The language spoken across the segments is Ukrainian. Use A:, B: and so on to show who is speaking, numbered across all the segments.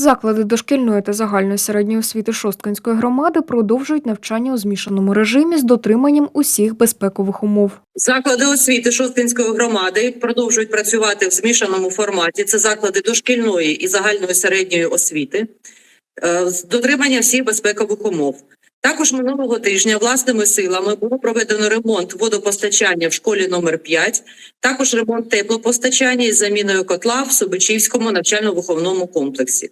A: Заклади дошкільної та загальної середньої освіти Шосткинської громади продовжують навчання у змішаному режимі з дотриманням усіх безпекових умов.
B: Заклади освіти Шосткинської громади продовжують працювати в змішаному форматі. Це заклади дошкільної і загальної середньої освіти е, з дотримання всіх безпекових умов. Також минулого тижня власними силами було проведено ремонт водопостачання в школі номер 5, також ремонт теплопостачання із заміною котла в Собичівському навчально-виховному комплексі.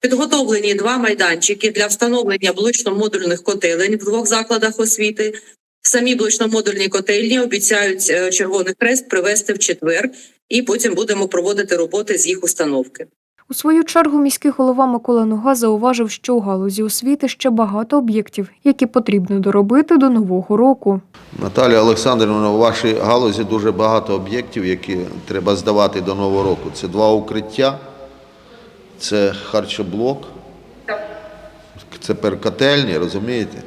B: Підготовлені два майданчики для встановлення блочно-модульних котелень в двох закладах освіти. Самі блочно-модульні котельні обіцяють е, Червоний Хрест привезти в четвер, і потім будемо проводити роботи з їх установки.
A: У свою чергу міський голова Микола Нога зауважив, що у галузі освіти ще багато об'єктів, які потрібно доробити до нового року.
C: Наталія Олександрівна, у вашій галузі дуже багато об'єктів, які треба здавати до Нового року. Це два укриття, це харчоблок, це перкотельні, розумієте?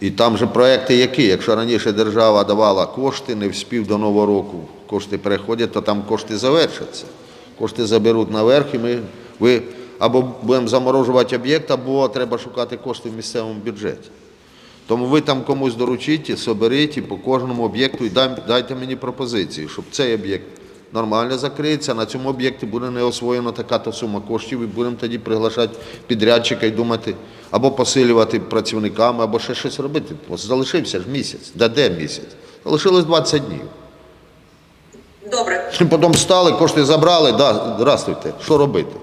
C: І там же проекти які? Якщо раніше держава давала кошти, не вспів до Нового року, кошти переходять, то там кошти завершаться. Кошти заберуть наверх, і ми ви або будемо заморожувати об'єкт, або треба шукати кошти в місцевому бюджеті. Тому ви там комусь доручіть, соберіть і по кожному об'єкту і дайте мені пропозиції, щоб цей об'єкт нормально закриється. На цьому об'єкті буде не освоєна така-то сума коштів, і будемо тоді приглашати підрядчика і думати або посилювати працівниками, або ще щось робити. Залишився ж місяць. Да де місяць? Залишилось 20 днів.
B: Добре.
C: Потім встали, кошти забрали, да, здравствуйте, що робити?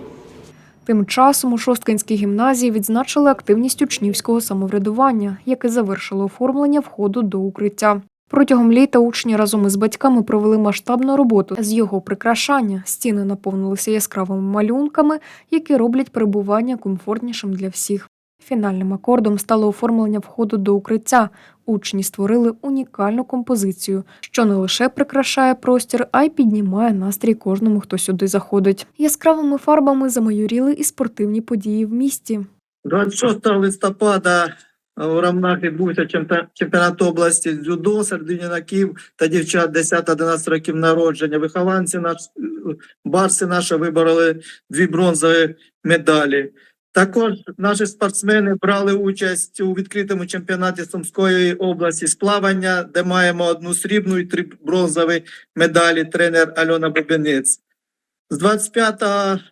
A: Тим часом у Шосткинській гімназії відзначили активність учнівського самоврядування, яке завершило оформлення входу до укриття. Протягом літа учні разом із батьками провели масштабну роботу з його прикрашання. Стіни наповнилися яскравими малюнками, які роблять перебування комфортнішим для всіх. Фінальним акордом стало оформлення входу до укриття. Учні створили унікальну композицію, що не лише прикрашає простір, а й піднімає настрій кожному, хто сюди заходить. Яскравими фарбами замайоріли і спортивні події в місті.
D: 26 листопада у Ромнах відбувся чемпіонат області дзюдо серед юнаків та дівчат 10-11 років народження. Вихованці наш е, барси наші вибороли дві бронзові медалі. Також наші спортсмени брали участь у відкритому чемпіонаті Сумської області з плавання, де маємо одну срібну і три бронзові медалі. Тренер Альона Бобинець. З 25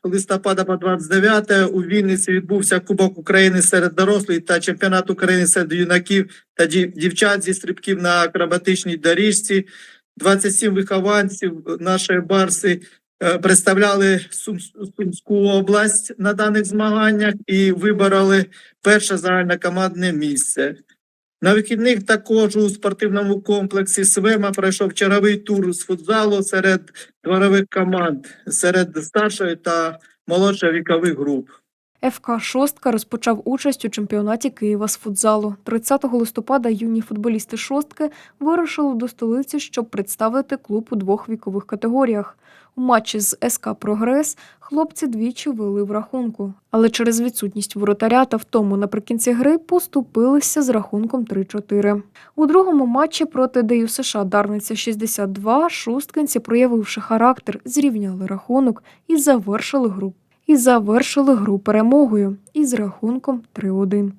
D: листопада по 29 у Вінниці відбувся Кубок України серед дорослих та чемпіонат України серед юнаків та дівчат зі стрибків на акробатичній доріжці. 27 вихованців нашої барси представляли Сум- Сумську область на даних змаганнях і вибороли перше загальнокомандне місце. На вихідних також у спортивному комплексі Свема пройшов черговий тур з футзалу серед дворових команд, серед старшої та молодшої вікових груп.
A: ФК Шостка розпочав участь у чемпіонаті Києва з футзалу. 30 листопада юні футболісти Шостки вирушили до столиці, щоб представити клуб у двох вікових категоріях. У матчі з СК Прогрес хлопці двічі вели в рахунку, але через відсутність воротаря та втому наприкінці гри поступилися з рахунком 3-4. У другому матчі проти ДЮ США Дарниця 62 шосткинці, проявивши характер, зрівняли рахунок і завершили гру. І завершили гру перемогою із рахунком 3-1.